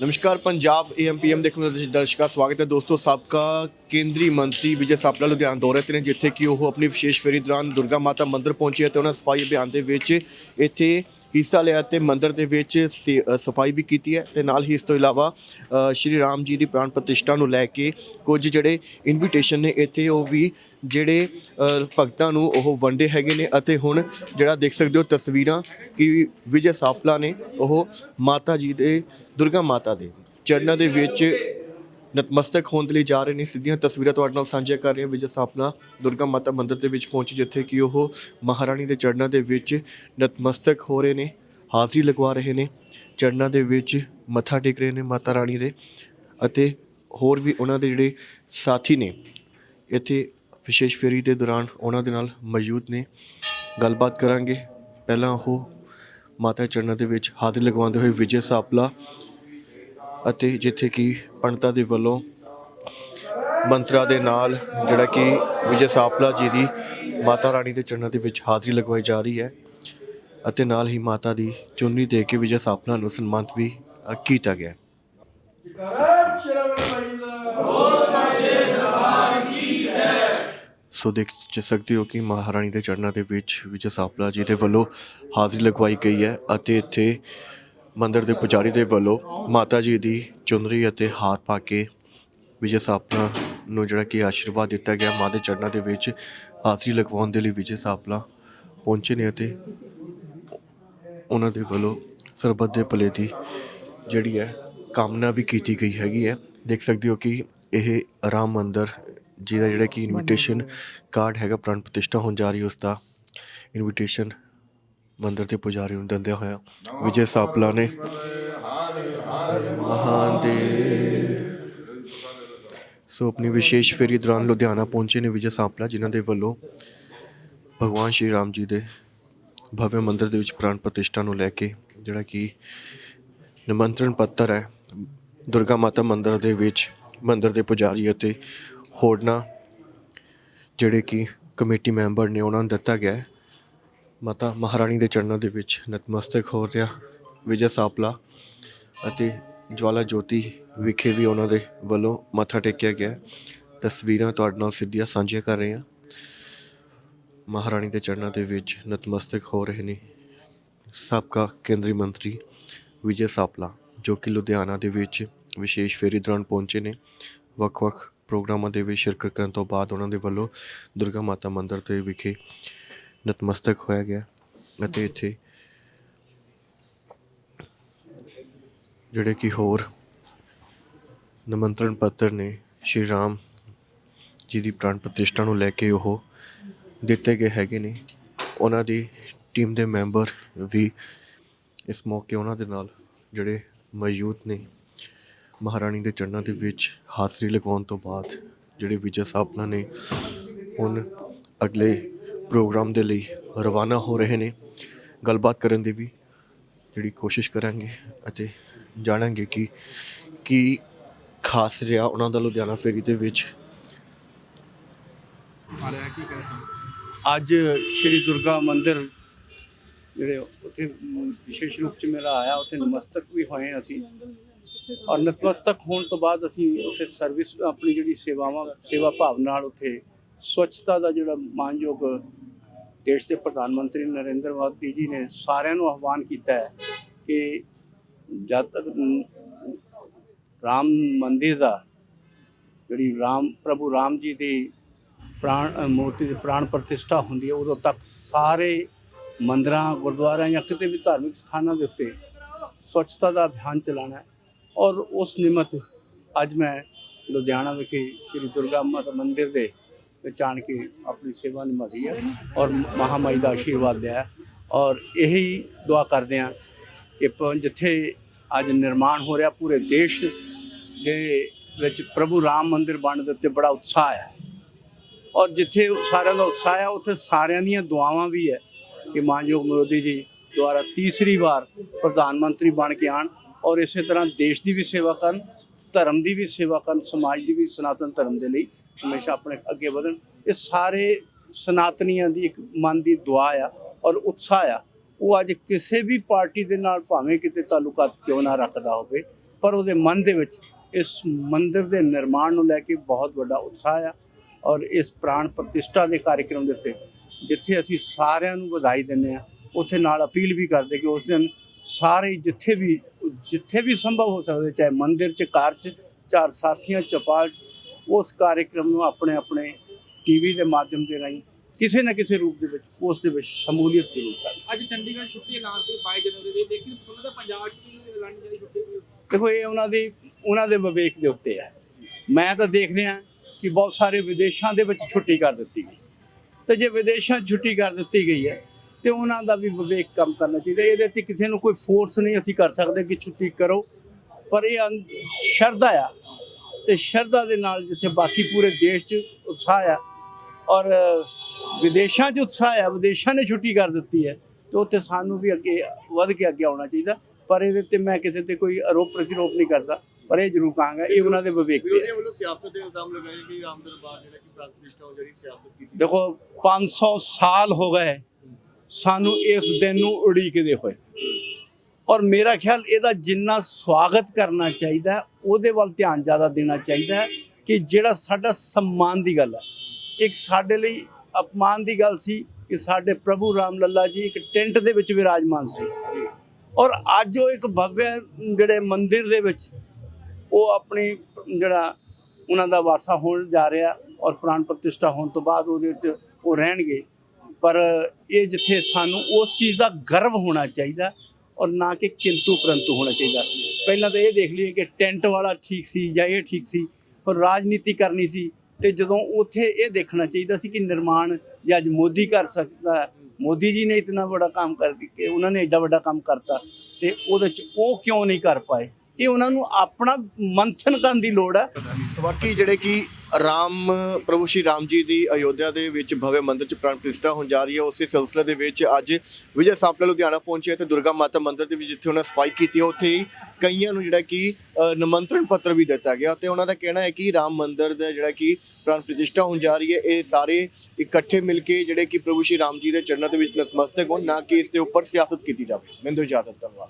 ਨਮਸਕਾਰ, ਪੰਜਾਬ ਏਐਮਪੀਐਮ ਦੇਖਣ ਵਾਲੇ ਦਰਸ਼ਕਾਂ ਦਾ ਸਵਾਗਤ ਹੈ। ਦੋਸਤੋ, ਸਾਬਕਾ ਕੇਂਦਰੀ ਮੰਤਰੀ ਵਿਜੇ ਸਾਪਲਾ ਲੁਧਿਆਣਾ ਦੌਰੇ ਤੇ ਨੇ, ਜਿੱਥੇ ਕਿ ਉਹ ਆਪਣੀ ਵਿਸ਼ੇਸ਼ ਫੇਰੀ ਦੌਰਾਨ ਦੁਰਗਾ ਮਾਤਾ ਮੰਦਿਰ ਪਹੁੰਚੇ ਅਤੇ ਉਹਨਾਂ ਸਫ਼ਾਈ ਅਭਿਆਨ ਦੇ ਵਿੱਚ ਇੱਥੇ ਹਿੱਸਾ ਲਿਆ ਤੇ ਮੰਦਿਰ ਦੇ ਵਿੱਚ ਸੇ- ਸਫ਼ਾਈ ਵੀ ਕੀਤੀ ਹੈ ਤੇ ਨਾਲ ਹੀ ਇਸ ਤੋਂ ਇਲਾਵਾ ਸ਼੍ਰੀ ਰਾਮ ਜੀ ਦੀ ਪ੍ਰਾਣ ਪ੍ਰਤਿਸ਼ਠਾ ਨੂੰ ਲੈ ਕੇ ਕੁਝ ਜਿਹੜੇ ਇਨਵੀਟੇਸ਼ਨ ਨੇ ਇੱਥੇ ਉਹ ਵੀ ਜਿਹੜੇ ਭਗਤਾਂ ਨੂੰ ਉਹ ਵੰਡੇ ਹੈਗੇ ਨੇ ਅਤੇ ਹੁਣ ਜਿਹੜਾ ਦੇਖ ਸਕਦੇ ਹੋ ਤਸਵੀਰਾਂ ਕਿ ਵਿਜੇ ਸਾਪਲਾ ਨੇ ਉਹ ਮਾਤਾ ਜੀ ਦੇ, ਦੁਰਗਾ ਮਾਤਾ ਦੇ ਚਰਨਾਂ ਦੇ ਵਿੱਚ ਨਤਮਸਤਕ ਹੋਣ ਦੇ ਲਈ ਜਾ ਰਹੇ ਨੇ, ਸਿੱਧੀਆਂ ਤਸਵੀਰਾਂ ਤੁਹਾਡੇ ਨਾਲ ਸਾਂਝੀਆਂ ਕਰ ਰਹੇ ਹਾਂ ਵਿਜੇ ਸਾਪਲਾ ਦੁਰਗਾ ਮਾਤਾ ਮੰਦਿਰ ਦੇ ਵਿੱਚ ਪਹੁੰਚੇ, ਜਿੱਥੇ ਕਿ ਉਹ ਮਹਾਰਾਣੀ ਦੇ ਚਰਨਾਂ ਦੇ ਵਿੱਚ ਨਤਮਸਤਕ ਹੋ ਰਹੇ ਨੇ, ਹਾਜ਼ਰੀ ਲਗਵਾ ਰਹੇ ਨੇ, ਚਰਨਾਂ ਦੇ ਵਿੱਚ ਮੱਥਾ ਟੇਕ ਰਹੇ ਨੇ ਮਾਤਾ ਰਾਣੀ ਦੇ ਅਤੇ ਹੋਰ ਵੀ ਉਹਨਾਂ ਦੇ ਜਿਹੜੇ ਸਾਥੀ ਨੇ, ਇੱਥੇ ਵਿਸ਼ੇਸ਼ ਫੇਰੀ ਦੇ ਦੌਰਾਨ ਉਹਨਾਂ ਦੇ ਨਾਲ ਮੌਜੂਦ ਨੇ। ਗੱਲਬਾਤ ਕਰਾਂਗੇ। ਪਹਿਲਾਂ ਉਹ ਮਾਤਾ ਦੇ ਚਰਨਾਂ ਦੇ ਵਿੱਚ ਹਾਜ਼ਰੀ ਲਗਵਾਉਂਦੇ ਹੋਏ ਵਿਜੇ ਸਾਪਲਾ ਅਤੇ ਜਿੱਥੇ ਕਿ ਪੰਡਤਾਂ ਦੇ ਵੱਲੋਂ ਮੰਤਰਾਂ ਦੇ ਨਾਲ ਜਿਹੜਾ ਕਿ ਵਿਜੇ ਸਾਪਲਾ ਜੀ ਦੀ ਮਾਤਾ ਰਾਣੀ ਦੇ ਚਰਨਾਂ ਦੇ ਵਿੱਚ ਹਾਜ਼ਰੀ ਲਗਵਾਈ ਜਾ ਰਹੀ ਹੈ ਅਤੇ ਨਾਲ ਹੀ ਮਾਤਾ ਦੀ ਚੁੰਨੀ ਦੇ ਕੇ ਵਿਜੇ ਸਾਪਲਾ ਨੂੰ ਸਨਮਾਨਿਤ ਵੀ ਕੀਤਾ ਗਿਆ। ਸੋ ਦੇਖ ਸਕਦੇ ਹੋ ਕਿ ਮਹਾਰਾਣੀ ਦੇ ਚਰਨਾਂ ਦੇ ਵਿੱਚ ਵਿਜੇ ਸਾਪਲਾ ਜੀ ਦੇ ਵੱਲੋਂ ਹਾਜ਼ਰੀ ਲਗਵਾਈ ਗਈ ਹੈ ਅਤੇ ਇੱਥੇ ਮੰਦਿਰ ਦੇ ਪੁਜਾਰੀ ਦੇ ਵੱਲੋਂ ਮਾਤਾ ਜੀ ਦੀ ਚੁੰਦਰੀ ਅਤੇ ਹਾਰ ਪਾ ਕੇ ਵਿਜੇ ਸਾਪਲਾ ਨੂੰ ਜਿਹੜਾ ਕਿ ਆਸ਼ੀਰਵਾਦ ਦਿੱਤਾ ਗਿਆ। ਮਾਂ ਦੇ ਚਰਨਾਂ ਦੇ ਵਿੱਚ ਹਾਜ਼ਰੀ ਲਗਵਾਉਣ ਦੇ ਲਈ ਵਿਜੇ ਸਾਪਲਾ ਪਹੁੰਚੇ ਨੇ ਅਤੇ ਉਹਨਾਂ ਦੇ ਵੱਲੋਂ ਸਰਬੱਤ ਦੇ ਭਲੇ ਦੀ ਜਿਹੜੀ ਹੈ ਕਾਮਨਾ ਵੀ ਕੀਤੀ ਗਈ ਹੈਗੀ ਹੈ। ਦੇਖ ਸਕਦੇ ਹੋ ਕਿ ਇਹ ਰਾਮ ਮੰਦਰ ਜਿਹਦਾ ਜਿਹੜਾ ਕਿ ਇਨਵੀਟੇਸ਼ਨ ਕਾਰਡ ਹੈਗਾ ਪ੍ਰਾਣ ਪ੍ਰਤਿਸ਼ਠਾ ਹੋਣ ਜਾ ਰਹੀ ਉਸ ਦਾ ਇਨਵੀਟੇਸ਼ਨ ਮੰਦਰ ਦੇ ਪੁਜਾਰੀ ਨੂੰ ਦਿੰਦਿਆਂ ਹੋਇਆ ਵਿਜੇ ਸਾਪਲਾ ਨੇ ਮਹਾਨ ਦੇ ਸੋ ਆਪਣੀ ਵਿਸ਼ੇਸ਼ ਫੇਰੀ ਦੌਰਾਨ ਲੁਧਿਆਣਾ ਪਹੁੰਚੇ ਨੇ ਵਿਜੇ ਸਾਪਲਾ ਜਿਨ੍ਹਾਂ ਦੇ ਵੱਲੋਂ ਭਗਵਾਨ ਸ਼੍ਰੀ ਰਾਮ ਜੀ ਦੇ ਭਵਯ ਮੰਦਿਰ ਦੇ ਵਿੱਚ ਪ੍ਰਾਣ ਪ੍ਰਤਿਸ਼ਠਾ ਨੂੰ ਲੈ ਕੇ ਜਿਹੜਾ ਕਿ ਨਿਮੰਤਰਣ ਪੱਤਰ ਹੈ ਦੁਰਗਾ ਮਾਤਾ ਮੰਦਿਰ ਦੇ ਵਿੱਚ ਮੰਦਿਰ ਦੇ ਪੁਜਾਰੀ ਅਤੇ ਹੋਰਨਾਂ ਜਿਹੜੇ ਕਿ ਕਮੇਟੀ ਮੈਂਬਰ ਨੇ ਉਹਨਾਂ ਨੂੰ ਦਿੱਤਾ ਗਿਆ ਹੈ। ਮਾਤਾ ਮਹਾਰਾਣੀ ਦੇ ਚਰਨਾਂ ਦੇ ਵਿੱਚ ਨਤਮਸਤਕ ਹੋ ਰਿਹਾ ਵਿਜੇ ਸਾਪਲਾ ਅਤੇ ਜਵਾਲਾ ਜੋਤੀ ਵਿਖੇ ਵੀ ਉਹਨਾਂ ਦੇ ਵੱਲੋਂ ਮੱਥਾ ਟੇਕਿਆ ਗਿਆ। ਤਸਵੀਰਾਂ ਤੁਹਾਡੇ ਨਾਲ ਸਿੱਧੀਆਂ ਸਾਂਝੀਆਂ ਕਰ ਰਹੇ ਹਾਂ। ਮਹਾਰਾਣੀ ਦੇ ਚਰਨਾਂ ਦੇ ਵਿੱਚ ਨਤਮਸਤਕ ਹੋ ਰਹੇ ਨੇ ਸਾਬਕਾ ਕੇਂਦਰੀ ਮੰਤਰੀ ਵਿਜੇ ਸਾਪਲਾ, ਜੋ ਕਿ ਲੁਧਿਆਣਾ ਦੇ ਵਿੱਚ ਵਿਸ਼ੇਸ਼ ਫੇਰੀ ਦੌਰਾਨ ਪਹੁੰਚੇ ਨੇ। ਵੱਖ-ਵੱਖ ਪ੍ਰੋਗਰਾਮਾਂ ਦੇ ਵਿੱਚ ਸ਼ਿਰਕਤ ਕਰਨ ਤੋਂ ਬਾਅਦ ਉਹਨਾਂ ਦੇ ਵੱਲੋਂ ਦੁਰਗਾ ਮਾਤਾ ਮੰਦਿਰ ਤੇ ਵਿਖੇ ਨਤਮਸਤਕ ਹੋਇਆ ਗਿਆ ਅਤੇ ਇੱਥੇ ਜਿਹੜੇ ਕਿ ਹੋਰ ਨਿਮੰਤਰਣ ਪੱਤਰ ਨੇ ਸ਼੍ਰੀ ਰਾਮ ਜੀ ਦੀ ਪ੍ਰਾਣ ਪ੍ਰਤਿਸ਼ਠਾ ਨੂੰ ਲੈ ਕੇ ਉਹ ਦਿੱਤੇ ਗਏ ਹੈਗੇ ਨੇ ਉਹਨਾਂ ਦੀ ਟੀਮ ਦੇ ਮੈਂਬਰ ਵੀ ਇਸ ਮੌਕੇ ਉਹਨਾਂ ਦੇ ਨਾਲ ਜਿਹੜੇ ਮੌਜੂਦ ਨੇ ਮਹਾਰਾਣੀ ਦੇ ਚਰਨਾਂ ਦੇ ਵਿੱਚ ਹਾਜ਼ਰੀ ਲਗਾਉਣ ਤੋਂ ਬਾਅਦ ਜਿਹੜੇ ਵਿਜੇ ਸਾਪਨਾ ਨੇ ਹੁਣ ਅਗਲੇ ਪ੍ਰੋਗਰਾਮ ਦੇ ਲਈ ਰਵਾਨਾ ਹੋ ਰਹੇ ਨੇ। ਗੱਲਬਾਤ ਕਰਨ ਦੀ ਵੀ ਜਿਹੜੀ ਕੋਸ਼ਿਸ਼ ਕਰਾਂਗੇ ਅਤੇ ਜਾਣਾਂਗੇ ਕਿ ਕੀ ਖਾਸ ਰਿਹਾ ਉਹਨਾਂ ਦਾ ਲੁਧਿਆਣਾ ਫੇਰੀ ਦੇ ਵਿੱਚ। ਅੱਜ ਸ਼੍ਰੀ ਦੁਰਗਾ ਮੰਦਿਰ ਜਿਹੜੇ ਉੱਥੇ ਵਿਸ਼ੇਸ਼ ਰੂਪ ਚ ਮੇਰਾ ਆਇਆ, ਉੱਥੇ ਨਮਸਤਕ ਵੀ ਹੋਏ ਅਸੀਂ। ਔਰ ਨਤਮਸਤਕ ਹੋਣ ਤੋਂ ਬਾਅਦ ਅਸੀਂ ਉੱਥੇ ਸਰਵਿਸ ਆਪਣੀ ਜਿਹੜੀ ਸੇਵਾਵਾਂ, ਸੇਵਾ ਭਾਵ ਨਾਲ ਉੱਥੇ ਸਵੱਛਤਾ ਦਾ ਜਿਹੜਾ ਮਾਨਯੋਗ ਦੇਸ਼ ਦੇ ਪ੍ਰਧਾਨ ਮੰਤਰੀ ਨਰਿੰਦਰ ਮੋਦੀ ਜੀ ਨੇ ਸਾਰਿਆਂ ਨੂੰ ਆਹਵਾਨ ਕੀਤਾ ਹੈ ਕਿ ਜਦ ਤੱਕ ਰਾਮ ਮੰਦਿਰ ਦਾ ਜਿਹੜੀ ਰਾਮ, ਪ੍ਰਭੂ ਰਾਮ ਜੀ ਦੀ ਪ੍ਰਾਣ ਮੂਰਤੀ ਦੀ ਪ੍ਰਾਣ ਪ੍ਰਤਿਸ਼ਠਾ ਹੁੰਦੀ ਹੈ, ਉਦੋਂ ਤੱਕ ਸਾਰੇ ਮੰਦਰਾਂ, ਗੁਰਦੁਆਰਿਆਂ ਜਾਂ ਕਿਤੇ ਵੀ ਧਾਰਮਿਕ ਸਥਾਨਾਂ ਦੇ ਉੱਤੇ ਸਵੱਛਤਾ ਦਾ ਅਭਿਆਨ ਚਲਾਉਣਾ ਔਰ ਉਸ ਨਿਮਤ ਅੱਜ ਮੈਂ ਲੁਧਿਆਣਾ ਵਿਖੇ ਸ੍ਰੀ ਦੁਰਗਾ ਮਾਤਾ ਮੰਦਿਰ ਦੇ ਵਿੱਚ ਆਣ ਕੇ ਆਪਣੀ ਸੇਵਾ ਨਿਭਾਈ ਹੈ ਔਰ ਮਹਾਮਾਈ ਦਾ ਆਸ਼ੀਰਵਾਦ ਲਿਆ ਔਰ ਇਹੀ ਦੁਆ ਕਰਦੇ ਹਾਂ ਕਿ ਪ- ਜਿੱਥੇ ਅੱਜ ਨਿਰਮਾਣ ਹੋ ਰਿਹਾ ਪੂਰੇ ਦੇਸ਼ ਦੇ ਵਿੱਚ ਪ੍ਰਭੂ ਰਾਮ ਮੰਦਿਰ ਬਣਨ ਦੇ ਉੱਤੇ ਬੜਾ ਉਤਸ਼ਾਹ ਹੈ ਔਰ ਜਿੱਥੇ ਸਾਰਿਆਂ ਦਾ ਉਤਸ਼ਾਹ ਹੈ ਉੱਥੇ ਸਾਰਿਆਂ ਦੀਆਂ ਦੁਆਵਾਂ ਵੀ ਹੈ ਕਿ ਮਾਨਯੋਗ ਮੋਦੀ ਜੀ ਦੁਆਰਾ ਤੀਸਰੀ ਵਾਰ ਪ੍ਰਧਾਨ ਮੰਤਰੀ ਬਣ ਕੇ ਆਣ ਔਰ ਇਸੇ ਤਰ੍ਹਾਂ ਦੇਸ਼ ਦੀ ਵੀ ਸੇਵਾ ਕਰਨ ਧਰਮ ਦੀ ਵੀ ਸੇਵਾ ਕਰਨ ਸਮਾਜ ਦੀ ਵੀ ਸਨਾਤਨ ਧਰਮ ਦੇ ਲਈ ਹਮੇਸ਼ਾ ਆਪਣੇ ਅੱਗੇ ਵਧਣ। ਇਹ ਸਾਰੇ ਸਨਾਤਨੀਆਂ ਦੀ ਇੱਕ ਮਨ ਦੀ ਦੁਆ ਆ ਔਰ ਉਤਸ਼ਾਹ ਆ। ਉਹ ਅੱਜ ਕਿਸੇ ਵੀ ਪਾਰਟੀ ਦੇ ਨਾਲ ਭਾਵੇਂ ਕਿਤੇ ਤਾਲੁਕਾਤ ਕਿਉਂ ਨਾ ਰੱਖਦਾ ਹੋਵੇ, ਪਰ ਉਹਦੇ ਮਨ ਦੇ ਵਿੱਚ ਇਸ ਮੰਦਿਰ ਦੇ ਨਿਰਮਾਣ ਨੂੰ ਲੈ ਕੇ ਬਹੁਤ ਵੱਡਾ ਉਤਸ਼ਾਹ ਆ ਔਰ ਇਸ ਪ੍ਰਾਣ ਪ੍ਰਤਿਸ਼ਠਾ ਦੇ ਕਾਰਜਕ੍ਰਮ ਦੇ ਉੱਤੇ ਜਿੱਥੇ ਅਸੀਂ ਸਾਰਿਆਂ ਨੂੰ ਵਧਾਈ ਦਿੰਦੇ ਆ ਉੱਥੇ ਨਾਲ ਅਪੀਲ ਵੀ ਕਰਦੇ ਕਿ ਉਸ ਦਿਨ ਸਾਰੇ ਜਿੱਥੇ ਵੀ ਜਿੱਥੇ ਵੀ ਸੰਭਵ ਹੋ ਸਕਦਾ, ਚਾਹੇ ਮੰਦਿਰ ਚ ਘਰ ਚ, ਚਾਰ ਸਾਥੀਆਂ, ਚਪਾਲ ਉਸ ਕਾਰਜਕ੍ਰਮ ਨੂੰ ਆਪਣੇ ਆਪਣੇ ਟੀਵੀ ਦੇ ਮਾਧਿਅਮ ਦੇ ਰਾਹੀਂ ਕਿਸੇ ਨਾ ਕਿਸੇ ਰੂਪ ਦੇ ਵਿੱਚ ਉਸ ਦੇ ਵਿੱਚ ਸ਼ਮੂਲੀਅਤ ਜ਼ਰੂਰ ਕਰਨ। ਅੱਜ ਚੰਡੀਗੜ੍ਹ ਛੁੱਟੀ ਐਲਾਨ ਤੇ 22 ਜਨਵਰੀ ਦੀ ਲੇਕਿਨ ਉਹਨਾਂ ਦਾ ਪੰਜਾਬ 'ਚ ਐਲਾਨ ਦੀ ਛੁੱਟੀ ਦੇਖੋ ਇਹ ਉਹਨਾਂ ਦੀ ਉਹਨਾਂ ਦੇ ਵਿਵੇਕ ਦੇ ਉੱਤੇ ਹੈ। ਮੈਂ ਤਾਂ ਦੇਖ ਰਿਹਾ ਕਿ ਬਹੁਤ ਸਾਰੇ ਵਿਦੇਸ਼ਾਂ ਦੇ ਵਿੱਚ ਛੁੱਟੀ ਕਰ ਦਿੱਤੀ ਗਈ। ਤੇ ਜੇ ਵਿਦੇਸ਼ਾਂ ਛੁੱਟੀ ਕਰ ਦਿੱਤੀ ਗਈ ਹੈ ਤੇ ਉਹਨਾਂ ਦਾ ਵੀ ਵਿਵੇਕ ਕੰਮ ਕਰਨਾ ਚਾਹੀਦਾ। ਇਹਦੇ ਤੇ ਕਿਸੇ ਨੂੰ ਕੋਈ ਫੋਰਸ ਨਹੀਂ ਅਸੀਂ ਕਰ ਸਕਦੇ ਕਿ ਛੁੱਟੀ ਕਰੋ। ਪਰ ਇਹ ਸ਼ਰਧਾ ਆ ਤੇ ਸ਼ਰਧਾ ਦੇ ਨਾਲ ਜਿੱਥੇ ਬਾਕੀ ਪੂਰੇ ਦੇਸ਼ 'ਚ ਉਤਸ਼ਾਹ ਆ ਔਰ ਵਿਦੇਸ਼ਾਂ 'ਚ ਉਤਸ਼ਾਹ ਆ ਵਿਦੇਸ਼ਾਂ ਨੇ ਛੁੱਟੀ ਕਰ ਦਿੱਤੀ ਹੈ ਤੇ ਉੱਥੇ ਸਾਨੂੰ ਵੀ ਅੱਗੇ ਵੱਧ ਕੇ ਅੱਗੇ ਆਉਣਾ ਚਾਹੀਦਾ ਪਰ ਇਹਦੇ ਤੇ ਮੈਂ ਕਿਸੇ ਤੇ ਕੋਈ ਆਰੋਪ ਪ੍ਰਤੀਰੋਪ ਨਹੀਂ ਕਰਦਾ ਪਰ ਇਹ ਜ਼ਰੂਰ ਕਹਾਂਗਾ ਇਹ ਉਹਨਾਂ ਦੇ ਵਿਵੇਕ ਤੇ ਹੈ। ਵੱਲੋਂ ਸਿਆਸਤ ਦੇ ਇਲਜ਼ਾਮ ਲਗਾਏ ਕਿ ਰਾਮ ਦਰਬਾਰ ਜਿਹੜਾ ਕਿ ਪ੍ਰਾਥਮਿਕਤਾ ਹੋ ਜਿਹੜੀ ਸਿਆਸਤ ਕੀਤੀ ਦੇਖੋ 500 ਸਾਲ ਹੋ ਗਏ ਸਾਨੂੰ ਇਸ ਦਿਨ ਨੂੰ ਉਡੀਕਦੇ ਹੋਏ। ਔਰ ਮੇਰਾ ਖਿਆਲ ਇਹਦਾ ਜਿੰਨਾ ਸਵਾਗਤ ਕਰਨਾ ਚਾਹੀਦਾ ਉਹਦੇ ਵੱਲ ਧਿਆਨ ਜ਼ਿਆਦਾ ਦੇਣਾ ਚਾਹੀਦਾ ਕਿ ਜਿਹੜਾ ਸਾਡਾ ਸਨਮਾਨ ਦੀ ਗੱਲ ਹੈ। ਇੱਕ ਸਾਡੇ ਲਈ ਅਪਮਾਨ ਦੀ ਗੱਲ ਸੀ ਕਿ ਸਾਡੇ ਪ੍ਰਭੂ ਰਾਮ ਲੱਲਾ ਜੀ ਇੱਕ ਟੈਂਟ ਦੇ ਵਿੱਚ ਵਿਰਾਜਮਾਨ ਸੀ। ਔਰ ਅੱਜ ਉਹ ਇੱਕ ਭਵਯ ਜਿਹੜੇ ਮੰਦਿਰ ਦੇ ਵਿੱਚ ਉਹ ਆਪਣੀ ਜਿਹੜਾ ਉਹਨਾਂ ਦਾ ਵਾਸਾ ਹੋਣ ਜਾ ਰਿਹਾ ਔਰ ਪ੍ਰਾਣ ਪ੍ਰਤਿਸ਼ਠਾ ਹੋਣ ਤੋਂ ਬਾਅਦ ਉਹਦੇ ਵਿੱਚ ਉਹ ਰਹਿਣਗੇ। ਪਰ ਇਹ ਜਿੱਥੇ ਸਾਨੂੰ ਉਸ ਚੀਜ਼ ਦਾ ਗਰਵ ਹੋਣਾ ਚਾਹੀਦਾ ਔਰ ਨਾ ਕਿ ਕਿੰਤੂ ਪਰੰਤੂ ਹੋਣਾ ਚਾਹੀਦਾ। ਪਹਿਲਾਂ ਤਾਂ ਇਹ ਦੇਖ ਲਈਏ ਕਿ ਟੈਂਟ ਵਾਲਾ ਠੀਕ ਸੀ ਜਾਂ ਇਹ ਠੀਕ ਸੀ, ਔਰ ਰਾਜਨੀਤੀ ਕਰਨੀ ਸੀ, ਤੇ ਜਦੋਂ ਉੱਥੇ ਇਹ ਦੇਖਣਾ ਚਾਹੀਦਾ ਸੀ ਕਿ ਨਿਰਮਾਣ ਜੇ ਅੱਜ ਮੋਦੀ ਕਰ ਸਕਦਾ, ਮੋਦੀ ਜੀ ਨੇ ਇਤਨਾ ਬੜਾ ਕੰਮ ਕਰ ਕੇ, ਉਹਨਾਂ ਨੇ ਐਡਾ ਵੱਡਾ ਕੰਮ ਕਰਤਾ, ਤੇ ਉਹਦੇ ਚ ਉਹ ਕਿਉਂ ਨਹੀਂ ਕਰ ਪਾਏ? ਇਹ ਉਹਨਾਂ ਨੂੰ ਆਪਣਾ ਮੰਥਨ ਕਰਨ ਦੀ ਲੋੜ ਹੈ। ਬਾਕੀ ਜਿਹੜੇ ਕਿ ਰਾਮ ਪ੍ਰਭੂ ਸ਼੍ਰੀ ਰਾਮ ਜੀ ਦੀ ਅਯੋਧਿਆ ਦੇ ਵਿੱਚ ਭਵਯ ਮੰਦਿਰ ਚ ਪ੍ਰਾਣ ਪ੍ਰਤਿਸ਼ਠਾ ਹੋਣ ਜਾ ਰਹੀ ਹੈ ਉਸੇ ਸਿਲਸਿਲੇ ਦੇ ਵਿੱਚ ਅੱਜ ਵਿਜੇ ਸਾਪਲਾ ਲੁਧਿਆਣਾ ਪਹੁੰਚੇ ਤੇ ਦੁਰਗਾ ਮਾਤਾ ਮੰਦਿਰ ਦੇ ਵਿੱਚ ਜਿੱਥੇ ਉਹਨਾਂ ਸਫ਼ਾਈ ਕੀਤੀ ਹੈ, ਉੱਥੇ ਹੀ ਕਈਆਂ ਨੂੰ ਜਿਹੜਾ ਕਿ ਨਿਮੰਤਰਣ ਪੱਤਰ ਵੀ ਦਿੱਤਾ ਗਿਆ ਤੇ ਉਹਨਾਂ ਦਾ ਕਹਿਣਾ ਹੈ ਕਿ ਰਾਮ ਮੰਦਿਰ ਦਾ ਜਿਹੜਾ ਕਿ ਪ੍ਰਾਣ ਪ੍ਰਤਿਸ਼ਠਾ ਹੋਣ ਜਾ ਰਹੀ ਹੈ ਇਹ ਸਾਰੇ ਇਕੱਠੇ ਮਿਲ ਕੇ ਜਿਹੜੇ ਕਿ ਪ੍ਰਭੂ ਸ਼੍ਰੀ ਰਾਮ ਜੀ ਦੇ ਚਰਨਾਂ ਦੇ ਵਿੱਚ ਨਤਮਸਤਕ ਹੋਣ ਨਾ ਕਿ ਇਸ ਦੇ ਉੱਪਰ ਸਿਆਸਤ ਕੀਤੀ ਜਾਵੇ। ਮੈਨੂੰ ਇਜਾਜ਼ਤ ਧੰਨਵਾਦ।